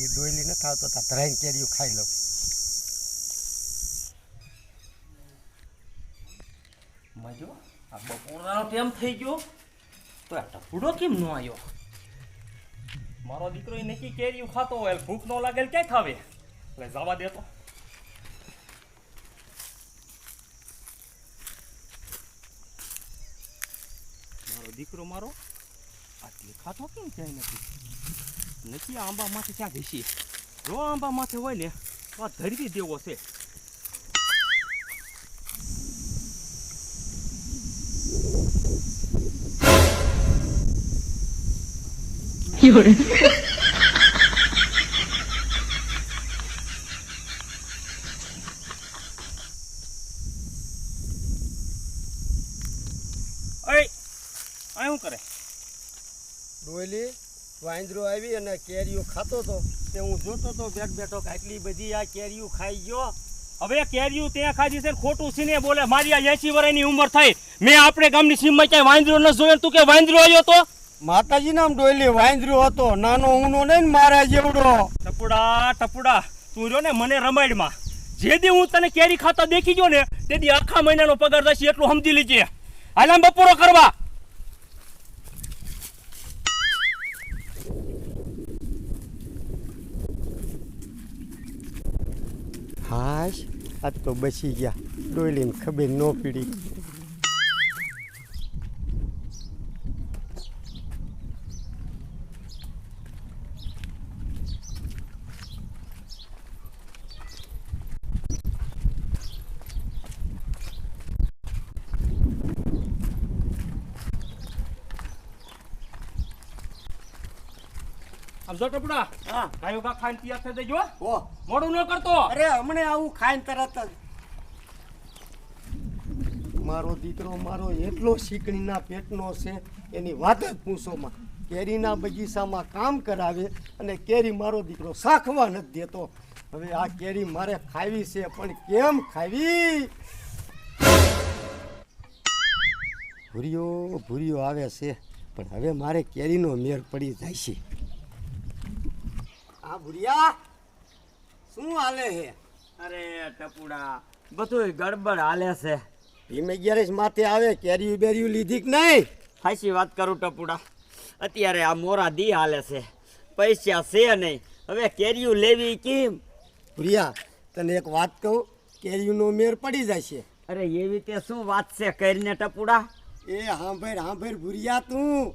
હજી ડોયલી ન થાવતો તા ત્રણ કેરીઓ ખાઈ લઉં. મજો આ બપોરનો ટાઈમ થઈ ગયો, તો આ ટપુડો કેમ ન આવ્યો મારો દીકરો એ નક્કી કેરીઓ ખાતો હોય ભૂખ ન લાગે ક્યાંય ક્યાં ખાવે? એટલે જવા દેતો મારો દીકરો મારો, આ દેખાતો કેમ ક્યાંય નથી? નથી આંબા માથે ક્યાં ઘસી જો આંબા માથે હોય ને તો આ ધરતી દેવો છે. શું કરે? ડોયલી વાંદરો આવી અને કેરીઓ ખાતો તો તે હું જોતો તો બેઠ બેઠો આટલી બધી આ કેરીઓ ખાઈ ગયો. હવે કેરીયું ત્યાં ખાધી છે ખોટું સીને બોલે મારી આ એસી વર્ષની ઉંમર થઈ. મેં આપણે ગામની સીમમાં ક્યાંય વાંદરો ન જોયો તું કે વાંદરો આવ્યો તો? માતાજી નામ ડોયલી વાંદરો હતો. નાનો ઊનો નહીં ને મારા જેવડો. ટપુડા ટપુડા તું રહ્યો ને મને રમાડમાં. જે દી હું તને કેરી ખાતા દેખી ગયો ને તે દી આખા મહિનાનો પગાર થશે એટલું સમજી લીજે. હાલ આમ બપોરો કરવા. હાશ આજ તો બસી ગયા. ડોયલીને ખબર ન પડી. આમ ટપડા હા. ગાયો ગા ખાઈને તૈયાર થઈ દેજો ઓ મોડું ન કરતો. અરે હમણે આવું ખાઈને તરત જ. મારો દીકરો મારો એટલો શીકણીના પેટનો છે એની વાત જ પૂછોમાં કેરીના બગીચામાં કામ કરાવે અને કેરી મારો દીકરો શાખવા નથી દેતો. હવે આ કેરી મારે ખાવી છે પણ કેમ ખાવી? ભૂરીઓ ભૂરીઓ આવે છે પણ હવે મારે કેરીનો મેળ પડી જાય છે. આ ભૂરિયા શું હાલે છે? અરે ટપુડા બધું ગડબડ હાલે છે. ધીમે ગેરેજ માથે આવે કેરીયું બેરિયું લીધી કે નહીં? હાચી વાત કરું ટપુડા. અત્યારે આ મોરા દી હાલે છે. પૈસા છે નહીં. હવે કેરીયું લેવી કેમ? ભુરિયા તને એક વાત કહું કેરીયુંનો મેર પડી જશે. અરે એવી તે શું વાત છે? કરીને ટપુડા. એ હા ભાઈ હા ભાઈ ભુરિયા તું.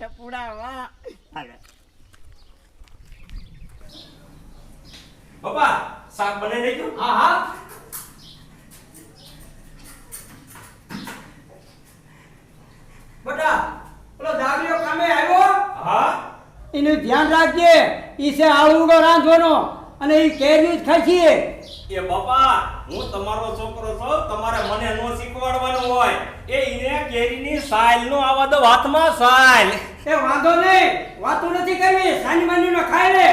વાહ ટપુડા વાહ હાલે. બાપા શાક બનાવી નાખ્યું હા હા બટા પેલો દાગલીઓ કામે આવ્યો હા એનું ધ્યાન રાખજે ઈ છે આળુડો રાંધવાનો અને એ કેરી જ ખાય છે એ બાપા હું તમારો છોકરો છું તમારે મને નો શીખવાડવાનું હોય. એ ઈને કેરીની સાઈલ નો આવા દો હાથમાં સાઈલ એ વાંધો નહીં વાતો નથી કરવી સાની માની નો ખાય લે.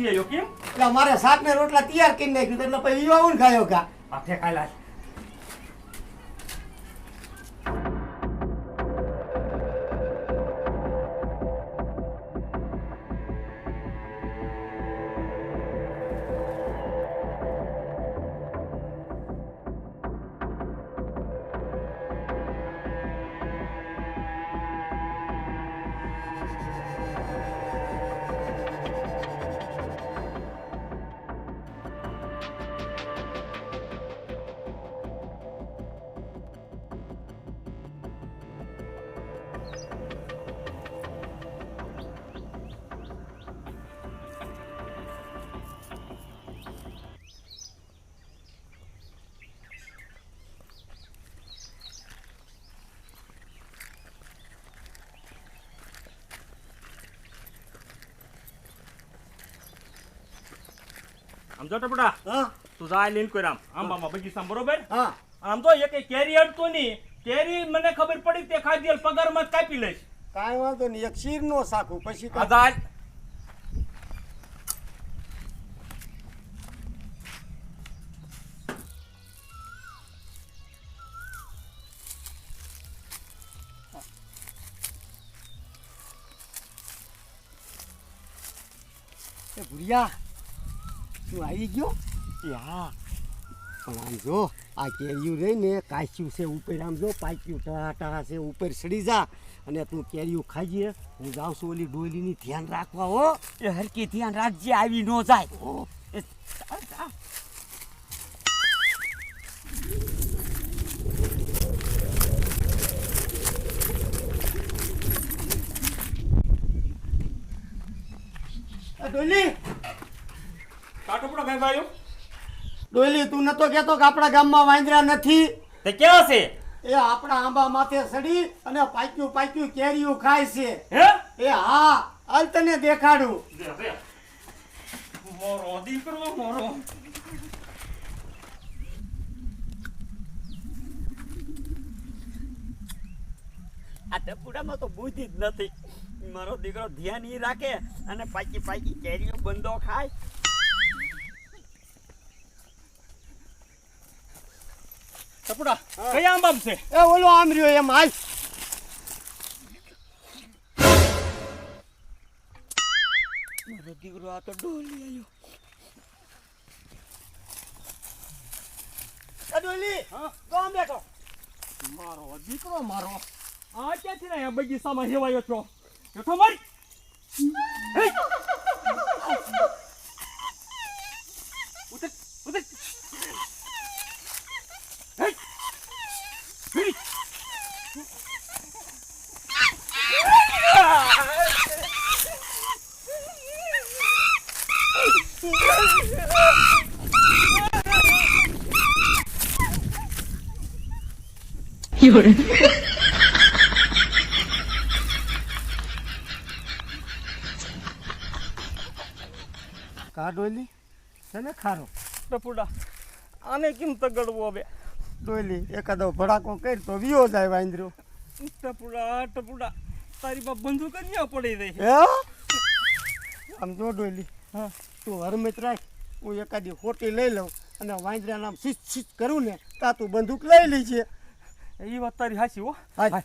ખાઈને ગયો કેમ એટલે અમારે શાક ને રોટલા તૈયાર કરી નાખ્યું એટલે પછી ઈ આવું ને ખાયો કા આ ખાયલા. આમ જો ટપડા હા. તું જા લઈને કોઈ આમ આંબામાં બગીચામાં બરોબર? હા. આમ તો એક કેરી અડતો નહીં. કેરી મને ખબર પડી તે ખાઈ દેલ પગારમાં જ કાપી લઈશ. કાંઈ વાંધો નહીં એક શીર નો શાખું પછી આ કાંઈ- ભૂરિયા તું આવી ગયો? એ હા પણ આમ જો આ કેરીયું રહી ને કાચ્યું છે ઉપર આમ જો પાક્યું ટાટા છે ઉપર સડી જા. અને તું કેરીયું ખાઈએ હું જાઉં છું ઓલી ડોલીની ધ્યાન રાખવા હો. એ હરકી ધ્યાન રાખજે આવી ન જાય. ડોલી! ટપડો કઈ ભાઈઓ? ડોલી તું નતો કહેતો કે આપણા ગામમાં વાંદરા નથી. તે કેવા છે? એ આપણા આંબા માથે સડી અને પાક્યું પાક્યું કેરીયું ખાય છે. હે? એ હા હાલ તને દેખાડું. મોરો દીકરો મોરો. આ ટપુડામાં તો બુદ્ધિ જ નથી. મારો દીકરો ધ્યાન ઈ રાખે અને પાકી પાકી કેરીઓ બંધો ખાય. ટપડા કયા આંબામાં છે? એ ઓલો આમ રહ્યો એમ હાલ. મારો દીકરો આ તો ડોલી આવ્યો એ ડોલી હા? તો બેઠો. મારો દીકરો મારો. આ ક્યાંથી ને બગીચામાં હેવાયો છો. બેઠો મારી હે! ઉતર ઉતર હે! હે! કા ડોલી તને ખારો? ટપુડા આને કેમ તગડવો હવે? ડોલી એકાદો ભડાકો કરી તો વિયો જાય વાંદરો. ટપુડા ટપુડા તારી બાપ બંધુ કરી પડી રહી હે? આમ જો ડોલી હા. તું હરમિત રાખ હું એકાદી ખોટી લઈ લઉં અને વાંદરા નામ શીશ શીશ કરું ને તા તું બંદૂક લઈ લેજે. એ વાત તારી હાચી હો હાય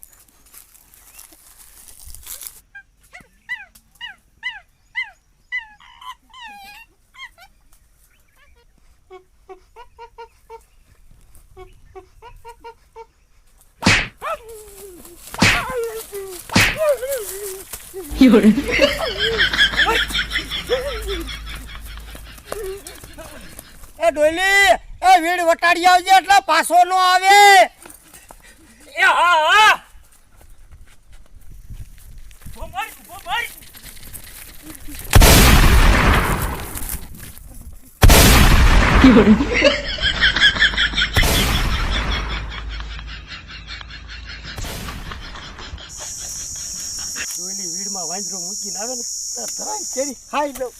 એ ડોલી એ વીડ વટાડી આવજે એટલે પાછો નો આવે એ હા હા ઊભો માર, ઊભો માર. ડોલી વીડમાં વાંદરો મૂકીને આવે ને તો ચેરી ખાઈ લઉં.